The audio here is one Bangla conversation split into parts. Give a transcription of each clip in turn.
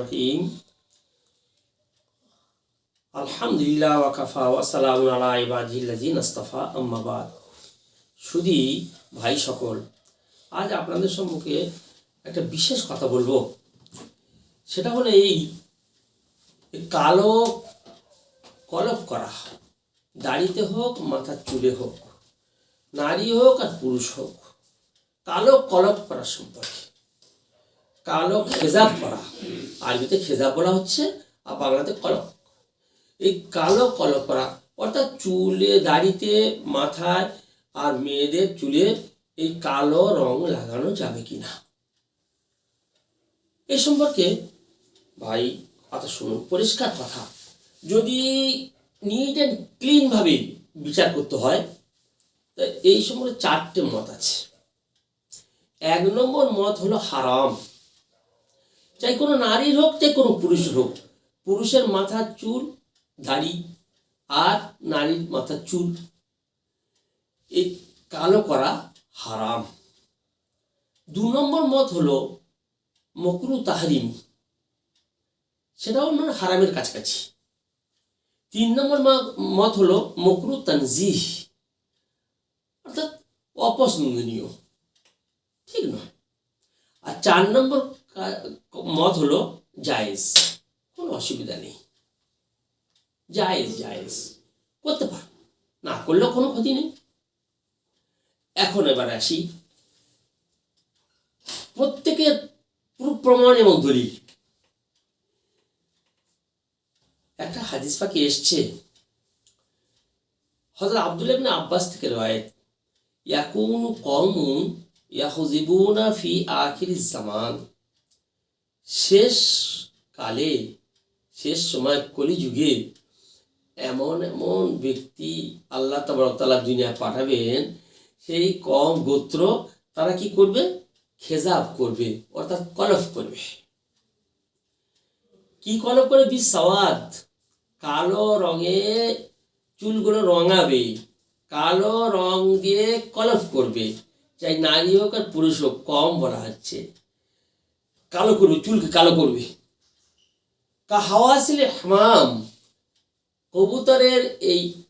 রহিম আলহামদুলিল্লাহ ওয়াকাফা ওয়াসালাম আলা ইবাদিল্লাজিন আস্তাফা আম্মাবাদ শুধু ভাই সকল, আজ আপনাদের সম্মুখে একটা বিশেষ কথা বলব। সেটা হলো এই কালো কলপ করা দাড়িতে হোক, মাথার চুলে হোক, নারী হোক আর পুরুষ হোক, কালো কলপ করা সম্পর্কে। কালো খেজাব করা আরবিতে খেজাব বলা হচ্ছে, আর বাংলাতে কলক। এই কালো কলপ করা অর্থাৎ চুলে, দাড়িতে, মাথায় আর মেয়েদের চুলে এই কালো রং লাগানো যাবে কি না এই সম্পর্কে ভাই কথা শুনুন, পরিষ্কার কথা। যদি নিট অ্যান্ড ক্লিনভাবে বিচার করতে হয় তা এই সম্পর্কে চারটে মত আছে। এক নম্বর মত হলো হারাম। চাই কোনো নারীর হোক, চাই কোনো পুরুষের হোক। পুরুষের মাথার চুল, দাড়ি, আর নারীর মাথার চুল। এই কালো করা হারাম। দু নম্বর মত হলো মকরু তাহারিম। সেটাও মানে হারামের কাছাকাছি। তিন নম্বর মত হলো মকরু তানজিহ। অর্থাৎ অপছন্দনীয় ঠিক নয়। আর চার নম্বর মত হলো জায়েজ। কোনো অসুবিধা নেই। জায়েজ জায়েজ। করতে পার। না করলেও কোনো ক্ষতি নেই। এখন এবার আসি। প্রত্যেকের পুরো প্রমাণ এবং দলিল। একটা হাদিস পাখি এসছে। হজরত আব্দুল ইবনে আব্বাস থেকে রয়েত ইয়াকুন কওমুন ইয়াহুজিবুনা ফি আখির জামান। শেষ কালে, শেষ সময় কলিযুগে এমন এমন ব্যক্তি আল্লাহ তালা দুনিয়া পাঠাবেন, সেই কম গোত্র তারা কি করবে? খেজাব করবে, অর্থাৎ কলফ করবে। কি কলফ করে বিসাওয়াদ। কালো রঙে চুলগুলো রঙাবে, কালো রং দিয়ে কলফ করবে। চাই নারী হোক আর পুরুষ হোক, কম বলা হচ্ছে। কালো করবে, চুলকে কালো করবে। কা হাওয়া ছিল হামাম। কবুতরের এই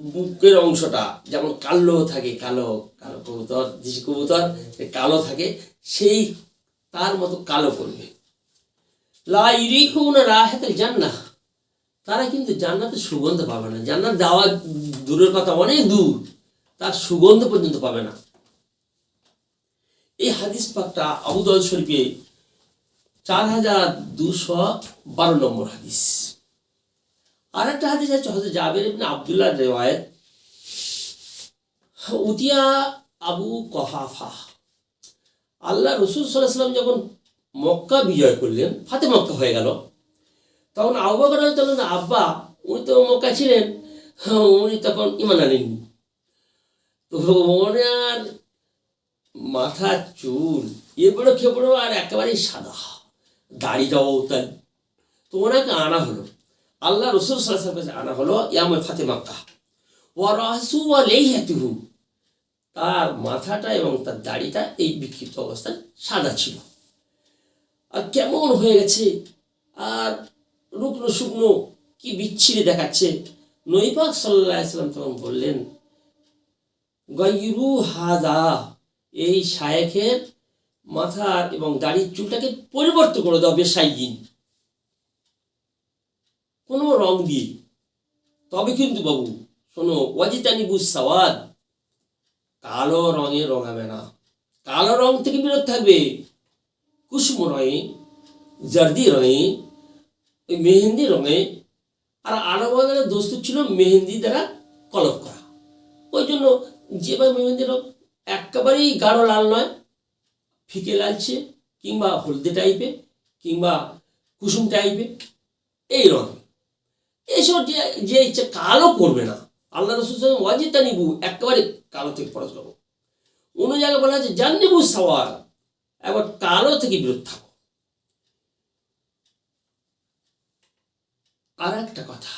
বুকের অংশটা যেমন কালো থাকে, কালো কালো কবুতর, দেশি কবুতর কালো থাকে, সেই তার মতো কালো করবে। লা ইরিকুনা রাহাতাল জান্নাহ। তারা কিন্তু জান্নাতের সুগন্ধ পাবে না। জান্নাত যাওয়া দূরের কথা, অনেক দূর। তার সুগন্ধ পর্যন্ত পাবে না। এই হাদিস পাকটা আবুদল শরীফে চার হাজার দুশো বারো নম্বর হাদিস। আর একটা হাদিস আছে হয়তো জাবের ইবনে আবদুল্লাহ রেওয়ায়ত। উতিয়া আবু কহাফা। আল্লাহ রসুল সাল্লাহ সাল্লাম যখন মক্কা বিজয় করলেন ফাতে মক্কা হয়ে গেল। তখন আবু বকর রাদিয়াল্লাহু আব্বা উনি তো মক্কা ছিলেন হ্যাঁ, উনি তখন ইমান আনেননি। তো ওনার মাথা চুল এবড়ো খেবড়ো আর একেবারেই সাদা। দাড়িটাও তাই তো ওনাকে আনা হলো। আল্লাহ রসুল সাল্লাহ কাছে আনা হলো ইয়ামে ফাতে মক্কা। ও আলাইহাতুহু। তার মাথাটা এবং তার দাড়িটা এই বিক্ষিপ্ত অবস্থায় সাদা ছিল। আর কেমন হয়ে গেছে? আর রুকনো শুকনো কি বিচ্ছিরি দেখাচ্ছে? নৈপাক সাল্লাহ সাল্লাম তখন বললেন গৈরু হাদা এই শায়েখের মাথা এবং দাড়ির চুলটাকে পরিবর্তন করে দাও বেশাইগিন কোনো রং দিয়ে। তবে কিন্তু বাবু, শোনো ওয়াজিতানিবু সাওয়াদ। কালো রঙে রঙাবে না। কালো রং থেকে বিরত থাকবে। কুসুম রঙে, জার্দি রঙে মেহেন্দি রঙে। আর আরবাদের দোস্ত ছিল মেহেন্দি দ্বারা কলপ করা। ওই জন্য যেভাবে মেহেন্দি রং একেবারেই গাঢ় লাল নয় ফিকে লালচে কিংবা হলদে টাইপের কিংবা কুসুম টাইপের এই রঙ এইসব যে যে ইচ্ছে কালো করবে না। আল্লাহ রসুল ওয়াজিতা নিবু একেবারে কালো থেকে পড়াশোনা করো অন্য জায়গায় বলা আছে, জান্নিবু সাওয়ার, একবার কালো থেকে বিরত থাকো। আর একটা কথা,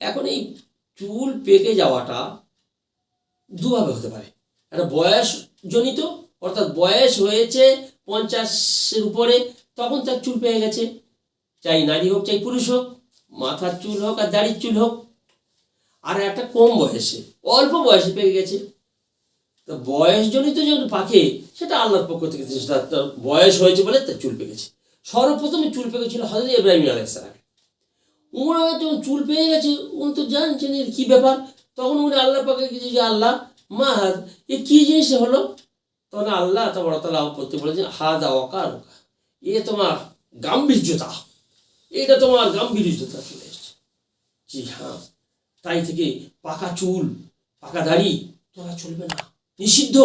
এখন এই চুল পেকে যাওয়াটা দুভাবে হতে পারে। একটা বয়স জনিত অর্থাৎ বয়স হয়েছে পঞ্চাশের উপরে, তখন তার চুল পেয়ে গেছে। চাই নারী হোক, চাই পুরুষ হোক, মাথার চুল হোক আর দাড়ির চুল হোক, আর একটা কম বয়সে, অল্প বয়সে পেয়ে গেছে। তো বয়সজনিত যখন পাকে সেটা আল্লাহর পক্ষ থেকে তার বয়স হয়েছে বলে তার চুল পেকেছে সর্বপ্রথমে চুল পেকেছিল হজরত ইব্রাহিম আলাইসালাম ওরা যখন চুল পেয়ে গেছে, উনি তো জানছেন এর কী ব্যাপার। তখন উনি আল্লাহ পাকে যে আল্লাহ, মা এ কী জিনিস হলো? তখন আল্লাহ তোমার তালা করতে বলেছেন, হাদা অকার ওকা এ তোমার গাম্ভীর্যতা, এটা তোমার গাম্ভীর্যতা চলে এসছে। জি হ্যাঁ তাই থেকে পাকা চুল, পাকা দাড়ি তোরা চলবে না, নিষিদ্ধ।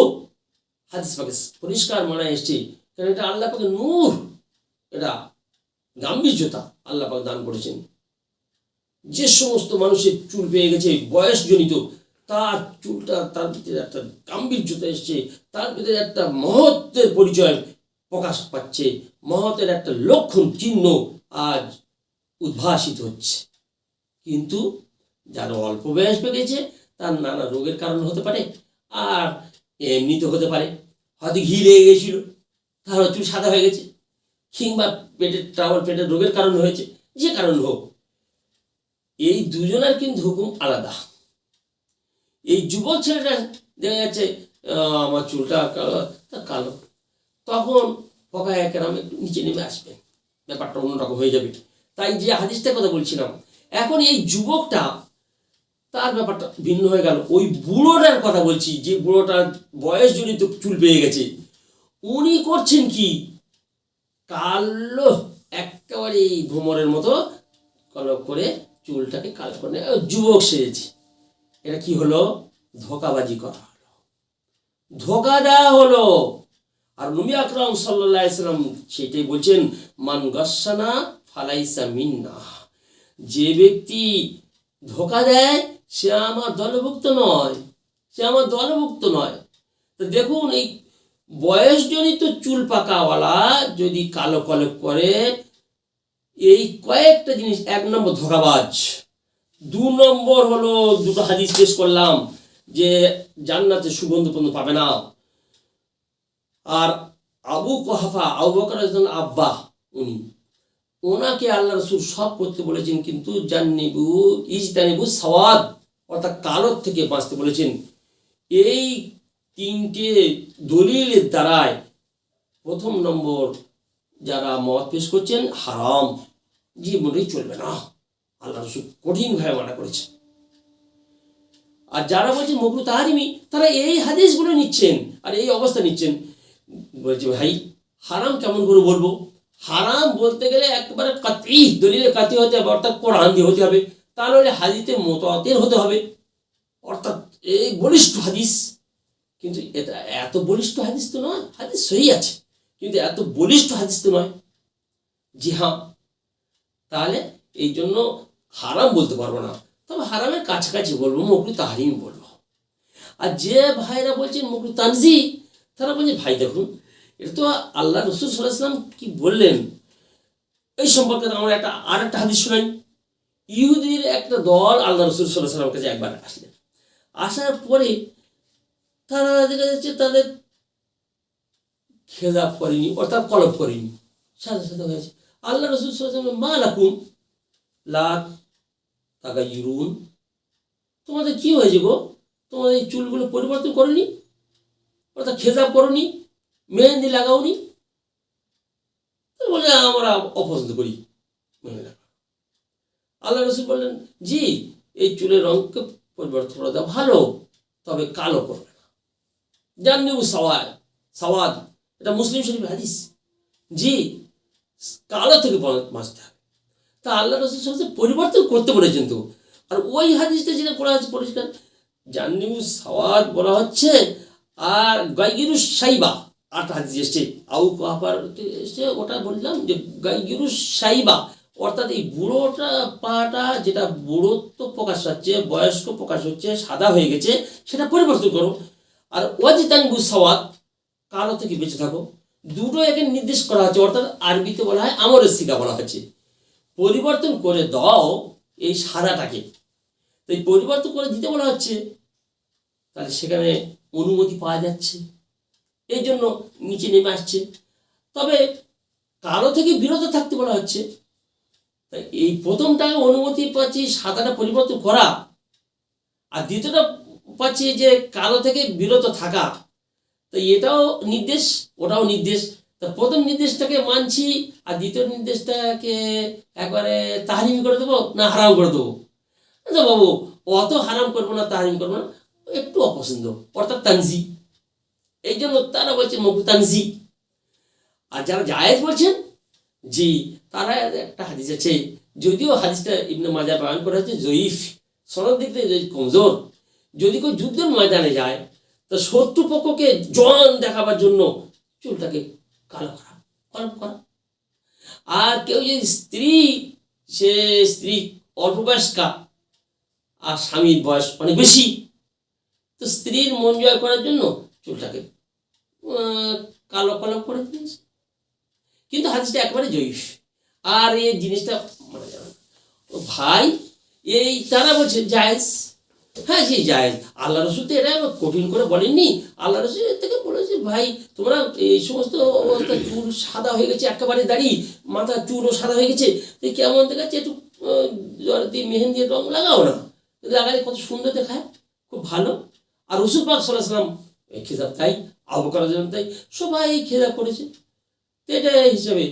হাদিস পাকে পরিষ্কার মানায় এসছে, কারণ এটা আল্লাহ পাকে নূর, এটা গাম্ভীর্যতা আল্লাহ পাক দান করেছেন। যে সমস্ত মানুষের চুল পেয়ে গেছে, বয়সজনিত তার চুলটা, তার ভিতরে একটা গাম্ভীর্যতা এসছে, তার ভিতরে একটা মহত্বের পরিচয় প্রকাশ পাচ্ছে। মহতের একটা লক্ষণ চিহ্ন আজ উদ্ভাসিত হচ্ছে। কিন্তু যার অল্প বয়স পেয়ে গেছে, তার নানা রোগের কারণ হতে পারে, আর এমনিতে হতে পারে। হয়তো ঘি লেগে গেছিল, তার চুল সাদা হয়ে গেছে, কিংবা পেটের ট্রাবল পেটের রোগের কারণ হয়েছে, যে কারণ হোক। এই দুজনের কিন্তু হুকুম আলাদা। এই যুবক ছেলেটা দেখা যাচ্ছে আমার চুলটা কালো, তা কালো। তখন পকা একেরাম একটু নিচে নেমে আসবে। ব্যাপারটা অন্যরকম হয়ে যাবে। তাই যে হাদিসটার কথা বলছিলাম, এখন এই যুবকটা তার ব্যাপারটা ভিন্ন হয়ে গেল। ওই বুড়োটার কথা বলছি, যে বুড়োটার বয়সজনিত চুল পেয়ে গেছে, উনি করছেন কি? কালো, একেবারে ভ্রমরের মতো কালো করে চুলটাকে কালো করে। যুবক সেরেছে এটা কি হলো? ধোকাবাজি করা হলো। ধোকা দেওয়া হলো। আর নবী আকরাম সাল্লাহ সাল্লাম সেটাই বলছেন, মান গসানা ফালাইসা মিন্না। যে ব্যক্তি ধোকা দেয়, সে আমার দলভুক্ত নয়। সে আমার দলভুক্ত নয়। তো দেখুন, এই বয়সজনিত চুল পাকাওয়ালা যদি কালো কালো করে, এই কয়েকটা জিনিস, এক নম্বর ধোকাবাজ। দু নম্বর হলো দুটো হাদিস পেশ করলাম যে জান্নাতে সুগন্ধ পর্যন্ত পাবে না। আর আবু কহাফা, আবু বকর আব্বা উনি। ওনাকে আল্লাহ রসুল সব করতে বলেছেন কিন্তু জান্নিবু ইজতানিবু সওয়াদ, অর্থাৎ কালোর থেকে বাঁচতে বলেছেন। এই তিনটে দলিলের দ্বারায় প্রথম নম্বর যারা মত পেশ করছেন, হারাম জীবনেই চলবে না। আল্লাহ রসুল কঠিনভাবে মানা করেছেন আর যারা বলছেন মকরু তাহারিমি, তারা এই হাদিসগুলো নিচ্ছেন, আর এই অবস্থা নিচ্ছেন। বলছে, ভাই, হারাম কেমন করে বলব? হারাম বলতে গেলে একবারে কাতি দলিলে কাতি হতে হবে, অর্থাৎ কোরআন দিয়ে হতে হবে। তা নাহলে হাদিতে মতাতের হতে হবে। অর্থাৎ এই বলিষ্ঠ হাদিস। কিন্তু এটা এত বলিষ্ঠ হাদিস তো নয়, হাদিস সহি আছে। কিন্তু এত বলিষ্ঠ হাদিস তো নয়। জি হ্যাঁ। তাহলে এই জন্য হারাম বলতে পারব না। তবে হারামের কাছাকাছি বলব মকরু তাহারিম বলব। আর যে ভাইরা বলছেন মকরু তানজি, তারা বলছে, ভাই দেখুন, এটা তো আল্লাহ রসুল সাল্লাহাম কি বললেন? এই সম্পর্কে আমরা একটা, আর একটা হাদিস শুনাই। ইহুদির একটা দল আল্লাহ রসুল সাল্লাহ সাল্লামের কাছে একবার আসলেন। আসার পরে তারা দেখা যাচ্ছে তাদের খেলাপ করেনি, অর্থাৎ কলপ করেনি। সাথে সাথে হয়েছে, আল্লাহ রসুল সাল্লাম মা লাকুম লাত ইরুন তোমাদের কি হয়েছে গো? তোমাদের এই চুলগুলো পরিবর্তন করনি? অর্থাৎ খেজাব করনি? মেহেন্দি লাগাওনি? বলে, আমরা অপছন্দ করি। মহিলা আল্লাহ রসুল বললেন, জি, এই চুলের রঙকে পরিবর্তন করে দেওয়া ভালো, তবে কালো করবে না। জাননি সওয়াদ সওয়াদ, এটা মুসলিম শরীফ হাদিস। জি, কালো থেকে বাঁচতে হবে তা আল্লাহ রসুল সাথে পরিবর্তন করতে বলেছেন তো। আর ওই হাদিসটা যেটা করা হচ্ছে পরিষ্কার জান্নিউ সাওয়াদ বলা হচ্ছে, আর গাইগিরু সাইবা আট হাদিস এসছে আউ কাহাপার এসছে, ওটা বললাম যে গাইগিরু সাইবা, অর্থাৎ এই বুড়োটা পাটা যেটা বুড়োত্ব প্রকাশ হচ্ছে, বয়স্ক প্রকাশ হচ্ছে, সাদা হয়ে গেছে, সেটা পরিবর্তন করো। আর ওয়াজিতানিবু সাওয়াদ কালো থেকে বেঁচে থাকো। দুটো একে নির্দেশ করা হচ্ছে, অর্থাৎ আরবিতে বলা হয় আমরের শিকা বলা হচ্ছে। পরিবর্তন করে দাও এই সাদাটাকে। তো এই পরিবর্তন করে দিতে বলা হচ্ছে, তাহলে সেখানে অনুমতি পাওয়া যাচ্ছে। এই জন্য নিচে নেমে আসছে। তবে কালো থেকে বিরত থাকতে বলা হচ্ছে তা এই প্রথমটা অনুমতি পাচ্ছি সাদাটা পরিবর্তন করা, আর দ্বিতীয়টা পাচ্ছি যে কালো থেকে বিরত থাকা। তো এটাও নির্দেশ, ওটাও নির্দেশ। তা প্রথম নির্দেশটাকে মানছি আর দ্বিতীয় নির্দেশটাকে একবারে তাহারিম করে দেবো না হারাম করে দেবো? না বাবু, অত হারাম করব না, তাহারিম করব না, একটু অপছন্দ, অর্থাৎ তানজি এই জন্য তারা বলছে মকু তানজি আর যারা জায়েজ বলছেন, জি, তারা একটা হাদিস আছে, যদিও হাদিসটা ইবনে মাজা বয়ান করা হচ্ছে জয়ীফ, সনদ দিক থেকে কমজোর। যদি কেউ যুদ্ধের ময়দানে যায়, তো শত্রুপক্ষকে জন দেখাবার জন্য চুলটাকে কালো করা কলম করা আর কেউ যদি স্ত্রী, সে স্ত্রী অল্প বয়স্কা আর স্বামীর বয়স অনেক বেশি, তো স্ত্রীর মন জয় করার জন্য চুলটাকে কালো কলম করে দিয়েছে কিন্তু হাদিসটা একবারে জয়ীফ। আর এই জিনিসটা মানে ভাই, এই তারা বলছে, জায়েজ হ্যাঁ জি জায়েজ আল্লাহ রসুল তো আবার কঠিন করে বলেননি। আল্লাহ রসুল এর থেকে বলেছে, ভাই, তোমরা এই সমস্ত অবস্থা, চুল সাদা হয়ে গেছে, একেবারে দাড়ি, মাথা চুলও সাদা হয়ে গেছে। তো কেমন দেখাচ্ছে? একটু জল দিয়ে মেহেন্দির রং লাগাও না। লাগালে কত সুন্দর দেখায়। খুব ভালো। আর রসুল পাক সাল্লাহ সাল্লাম এই খেতাব তাই, আবু করার জন্য তাই, সবাই খেতাব করেছে। তো এটা হিসাবে,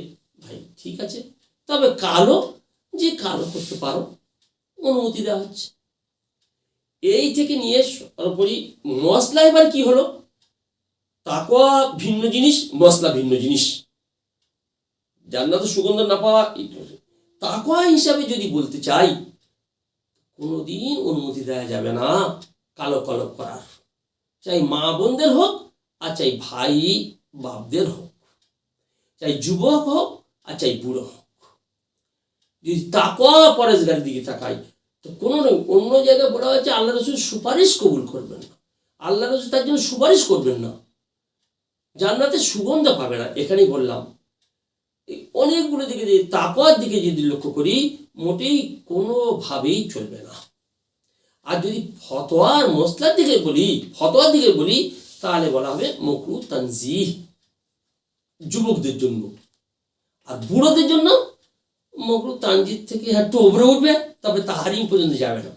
ভাই, ঠিক আছে। তবে কালো, যে কালো করতে পারো, অনুমতি দেওয়া হচ্ছে। এই থেকে নিয়ে সর্বোপরি মশলা এবার কি হলো? তাকোয়া ভিন্ন জিনিস, মশলা ভিন্ন জিনিস। জান্নাত সুগন্ধ না পাওয়া তাকোয়া হিসাবে যদি বলতে চাই, কোনোদিন অনুমতি দেওয়া যাবে না কালো কালো করার। চাই মা বোনদের হোক, আর চাই ভাই বাপদের হোক। চাই যুবক হোক, আর চাই বুড়ো হোক। যদি তাকওয়া পরেজগারের দিকে তাকাই তো কোনো না অন্য জায়গায় বলা হয়েছে আল্লাহ রসুল সুপারিশ কবুল করবেন না। আল্লাহ রসুল তার জন্য সুপারিশ করবেন না। জান্নাতে সুগন্ধ পাবে না, এখানেই বললাম। অনেকগুলো দিকে যদি, তাকওয়ার দিকে যদি লক্ষ্য করি, মোটেই কোনোভাবেই চলবে না। আর যদি ফতোয়ার মশলার দিকে বলি, ফতোয়ার দিকে বলি, তাহলে বলা হবে মকরু তানজিহ যুবকদের জন্য। আর বুড়োদের জন্য মকরু তানজিদ থেকে একটু ওপরে উঠবে, তবে তাহারিম পর্যন্ত যাবে না।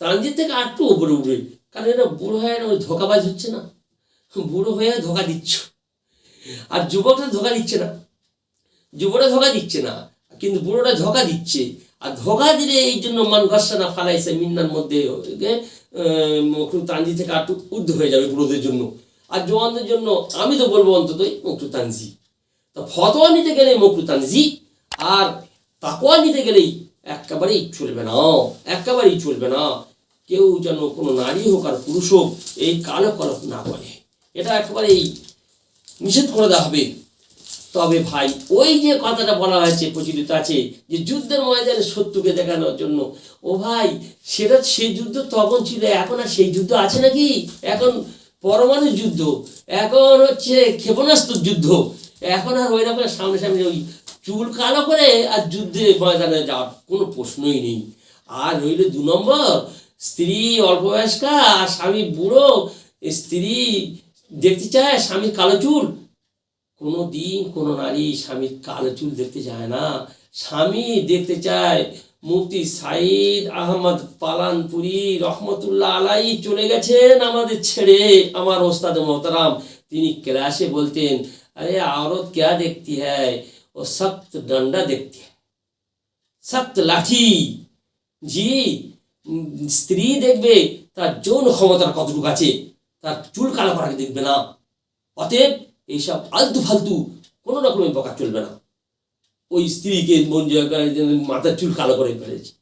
তানজিদ থেকে একটু ওপরে উঠবে, কারণ এটা বুড়ো হয়ে ওই ধোকাবাজ হচ্ছে না। বুড়ো হয়ে ধোকা দিচ্ছ। আর যুবকরা ধোকা দিচ্ছে না। যুবরা ধোকা দিচ্ছে না, কিন্তু বুড়োটা ধোকা দিচ্ছে। আর ধোকা দিলে এই জন্য মান গসানা ফালাইছে মিন্নার মধ্যে মকরু তানজি থেকে একটু উর্ধ হয়ে যাবে বুড়োদের জন্য। আর জোয়ানদের জন্য, আমি তো বলব অন্ততই মকরু তানজি তো ফতোয়া নিতে গেলে মকরু তানজি আর তাকোয়া নিতে গেলেই একেবারেই চলবে না, একেবারেই চলবে না। কেউ যেন কোনো নারী হোক আর পুরুষ হোক, এই কালো কলপ না করে। এটা একেবারেই নিষেধ করে দেওয়া হবে। তবে ভাই, ওই যে কথাটা বলা হয়েছে প্রচলিত আছে, যে যুদ্ধের ময়দানে শত্রুকে দেখানোর জন্য। ও ভাই, সেটা সেই যুদ্ধ তখন ছিল, এখন আর সেই যুদ্ধ আছে নাকি? এখন পরমাণু যুদ্ধ, এখন হচ্ছে ক্ষেপণাস্ত্র যুদ্ধ। এখন আর ওই রকম সামনে সামনে ওই চুল কালো করে আর যুদ্ধে ময়দানে যাওয়ার কোনো প্রশ্নই নেই। আর রইল দু নম্বর, স্ত্রী অল্প বয়স্কা আর স্বামী বুড়ো, স্ত্রী দেখতে চায় স্বামীর কালো চুল। কোনো দিন কোনো নারী স্বামীর কালো চুল দেখতে চায় না। স্বামী দেখতে চায় মুফতি সাইদ আহমদ পালানপুরি রহমতুল্লাহ আলাই চলে গেছেন আমাদের ছেড়ে, আমার ওস্তাদ মহতারাম। তিনি ক্লাসে বলতেন, আরে, আওরত কে দেখতে হ্যায়? वो সপ্ত डंडा দেখতে সপ্ত লাঠি জি স্ত্রী দেখবে তার যৌন ক্ষমতার কতটুকু আছে তার চুল কালো করাকে দেখবে না অতএব এইসব আলতু ফালতু কোনো রকমের বকা চলবে না ওই স্ত্রীকে মন মাথার চুল কালো করে ফেলেছে।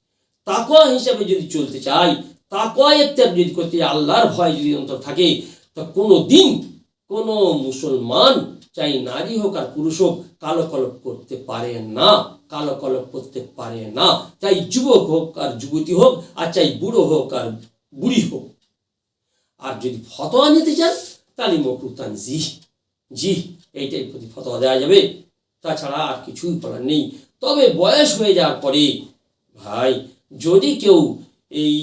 তাকোয়া হিসাবে যদি চলতে চাই তাকোয়া এর যদি করতে আল্লাহর ভয় যদি অন্তর থাকে, তা কোনো দিন কোনো মুসলমান চাই নারী হোক আর পুরুষ হোক কালো কলপ করতে পারে না কালো কলপ করতে পারে না। চাই যুবক হোক আর যুবতী হোক, আর চাই বুড়ো হোক আর বুড়ি হোক। আর যদি ফতোয়া নিতে চান, তাহলে মকরুতান জি জি, এইটাই প্রতি ফতোয়া দেওয়া যাবে। তাছাড়া আর কিছুই বলার নেই। তবে বয়স হয়ে যাওয়ার পরে, ভাই, যদি কেউ এই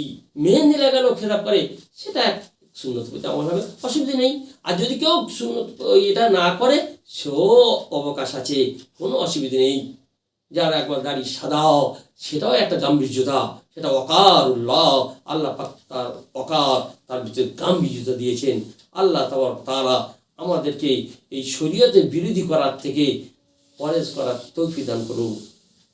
মেহেন্দি লাগানো খেতাব করে, সেটা সুন্নত প্রতি আমল হবে অসুবিধা নেই। আর যদি কেউ সুন্নত এটা না করে, সেও অবকাশ আছে, কোনো অসুবিধে নেই। যার একবার দাড়ি সাদাও, সেটাও একটা গাম্ভীর্যতা, সেটা অকার উল্লাহ আল্লাহ তার অকার, তার ভিতরে গাম্ভীর্যতা দিয়েছেন। আল্লাহ তাবার তারা আমাদেরকে এই শরীয়তের বিরোধী করার থেকে পরেজ করার তৌফি দান করুন